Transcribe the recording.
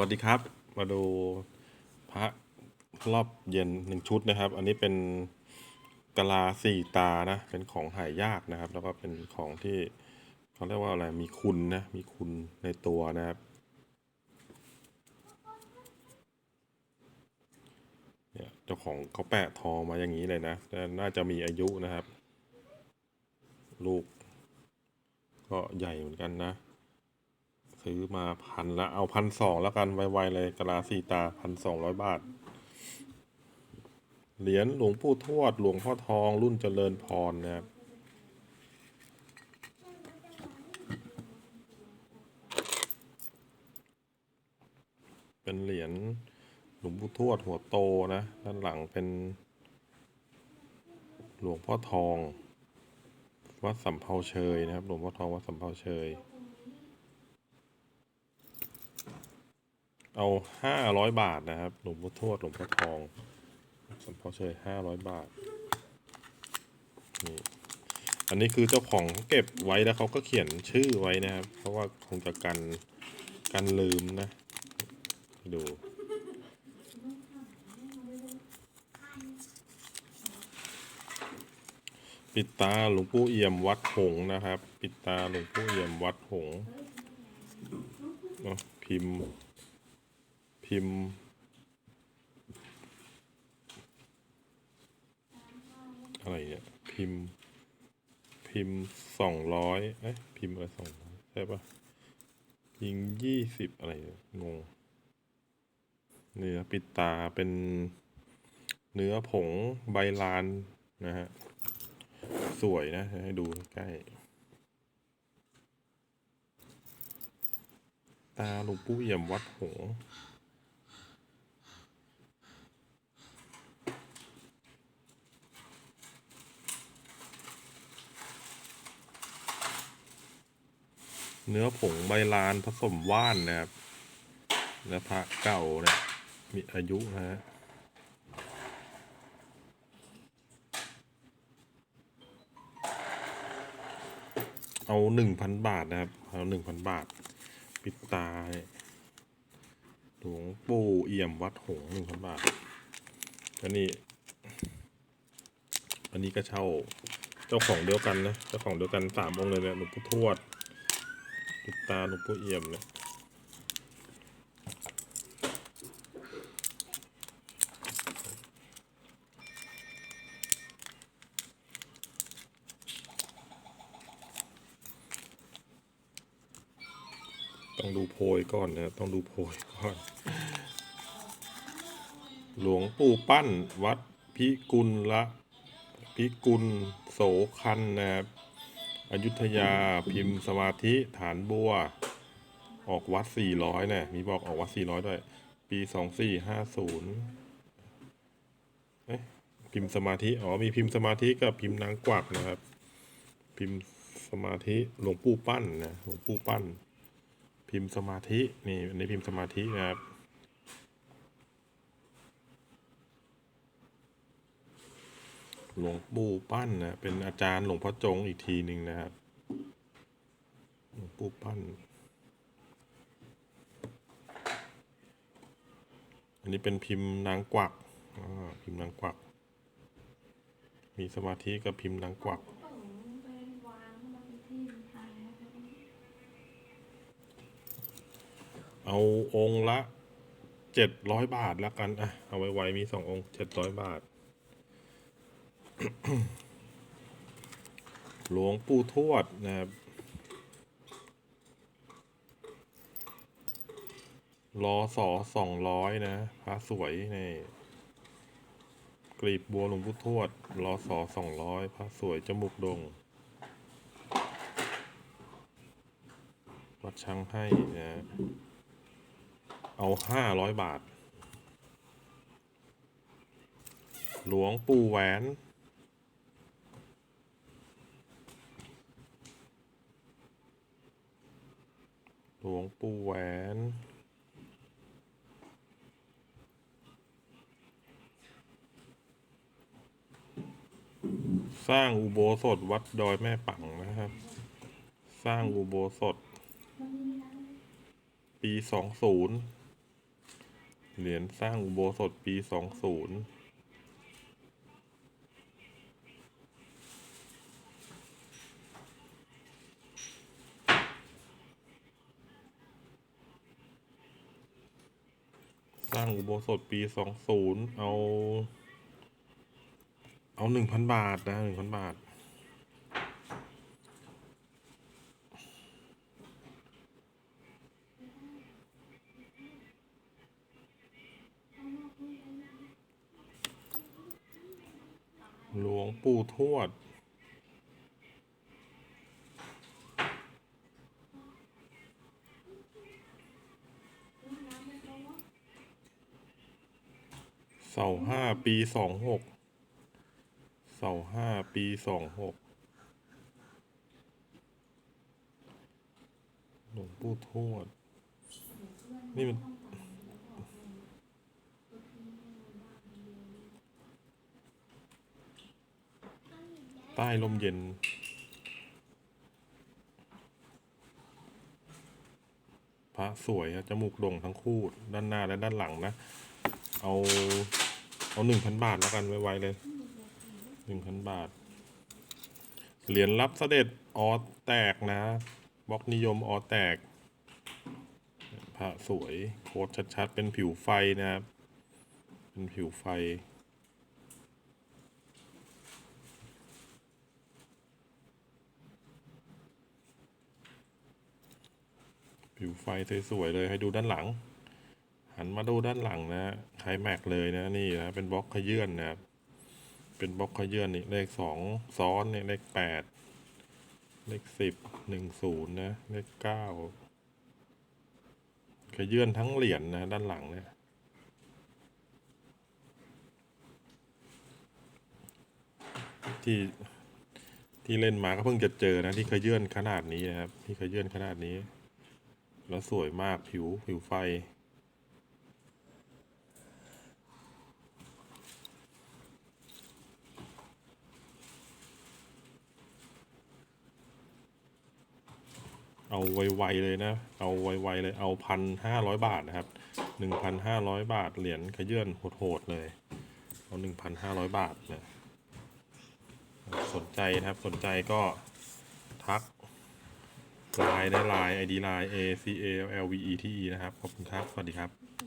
วัสดีครับ มาดูพระรอบเย็นหนึ่งชุดนะครับ อันนี้เป็นกะลาสี่ตานะ เป็นของหายากนะครับ แล้วก็เป็นของที่เขาเรียกว่าอะไรมีคุณนะมีคุณในตัวนะครับเนี่ยเจ้าของเขาแปะทองมาอย่างนี้เลยนะน่าจะมีอายุนะครับ ลูก ก็ใหญ่เหมือนกันนะ ซื้อมาพันละเอาพันสองแล้วกันไวๆเลยกะลาสีตาพันสองร้อยบาท เหรียญหลวงปู่ทวด หลวงพ่อทองรุ่นเจริญพรนะครับเป็นเหรียญหลวงปู่ทวดหัวโตนะ ด้านหลังเป็น หลวงพ่อทอง วัดสำเภาเชยนะครับ หลวงพ่อทองวัดสำเภาเชย เอาห้าร้อยบาทนะครับ หลวงพ่อทวดหลวงพ่อทองสำเภาเชยห้าร้อยบาท นี่ อันนี้คือเจ้าของเขาเก็บไว้แล้วเขาก็เขียนชื่อไว้นะครับ เพราะว่าคงจะกันกันลืมนะ ดูปิดตาหลวงปู่เอี่ยมวัดหงนะครับ ปิดตาหลวงปู่เอี่ยมวัดหงส์อะพิมพ์ พิมพ์ อะไรเนี่ย พิมพ์ พิมพ์สองร้อยเอ๊ะพิมพ์อะไรสองร้อยใช่ปะยิงยี่สิบอะไรเนี่ยงงนี่นะปิดตาเป็นเนื้อผงใบลานนะฮะ สวยนะ ให้ดูใกล้ ตาหลวงปู่เอี่ยมวัดหง เนื้อผงใบลานผสมว่านนะครับเนื้อพระเก่าเนี่ยมีอายุนะฮะเอาหนึ่งพันบาทนะครับ เอาหนึ่งพันบาท ปิดตายหลวงปู่เอี่ยมวัดหงหนึ่งพันบาทอันนี้ อันนี้ก็เช่า เจ้าของเดียวกันนะ เจ้าของเดียวกันสามองค์เลยเนี่ยหลวงปู่ทวด ปิดตาหลวงปู่เอี่ยมเนี่ยต้องดูโพยก่อนนะต้องดูโพยก่อน หลวงปู่ปั้นวัดพิกุลละพิกุลโสคันนะครับ อยุธยาพิมพ์สมาธิฐานบัว ออกวัดสี่ร้อยนะมีบอกออกวัดสี่ร้อยด้วย ปีสองสี่ห้าศูนย์เอ๊ะพิมพ์สมาธิอ๋อมีพิมพ์สมาธิกับพิมพ์นางกวักนะครับ พิมพ์สมาธิหลวงปู่ปั้นนะหลวงปู่ปั้น พิมพ์สมาธินี่อันนี้พิมพ์สมาธินะครับ หลวงปู่ปั้นนะเป็นอาจารย์หลวงพ่อจงอีกทีหนึ่งนะครับหลวงปู่ปั้น อันนี้เป็นพิมพ์นางกวักอ่าพิมพ์นางกวัก มีสมาธิกับพิมพ์นางกวักเอาองค์ละเจ็ดร้อยบาทแล้วกัน อะ เอาไว้ๆมีสององค์เจ็ดร้อยบาท หลวงปู่ทวดนะครับรอสอสองร้อยนะพระสวยนี่กลีบบัวหลวงปู่ทวดรอสอสองร้อยพระสวยจมูกดงวัดช้างให้นะเอาห้าร้อยบาท หลวงปู่แหวน ลวงปู่แหวน สร้างอุโบสถวัดดอยแม่ปังนะครับ สร้างอุโบสถ ปีสองศูนย์เหรียญสร้างอุโบสถปีสองศูนย์ ร้างอุโบสถปีสองศูนย์เอา เอาหนึ่งพันบาทนะหนึ่งพันบาท หลวงปู่ทวดาห้าปีสองหกเสาห้าปีสองหกหลวงปู่ทวด นี่มันใต้ลมเย็น พระสวยจมูกโด่งทั้งคู่ ด้านหน้าและด้านหลังนะ เอา เอาหนึ่งพันบาทแล้วกันไว้ๆเลยหนึ่งพันบาท เหรียญรับเสด็จออแตกนะบล็อกนิยมออแตก พระสวยโคตรชัดๆ เป็นผิวไฟนะครับ เป็นผิวไฟผิวไฟสวยๆเลยให้ดูด้านหลัง หันมาดูด้านหลังนะไฮแม็กเลยนะนี่นะเป็นบล็อกขยื่นนะครับเป็นบล็อกขยื่นนี่เลขสองซ้อนเนี่ยเลขแปดเลขสิบหนึ่งศูนย์นะเลขเก้าขยื่นทั้งเหรียญนะด้านหลังเนี่ยที่ที่เล่นมาก็เพิ่งจะเจอนะที่ขยื่นขนาดนี้นะครับ ที่ขยื่นขนาดนี้ แล้วสวยมากผิวผิวไฟ เอาไวๆเลยนะ เอาไวๆเลย เอาพันห้าร้อยบาทนะครับหนึ่งพันห้าร้อยบาท เหรียญขยื่นโหดๆเลย เอาหนึ่งพันห้าร้อยบาทนะสนใจนะครับ สนใจก็ทักไลน์ได้ไลน์ ID ไลน์ A C A L V E T E นะครับ ขอบคุณครับ สวัสดีครับ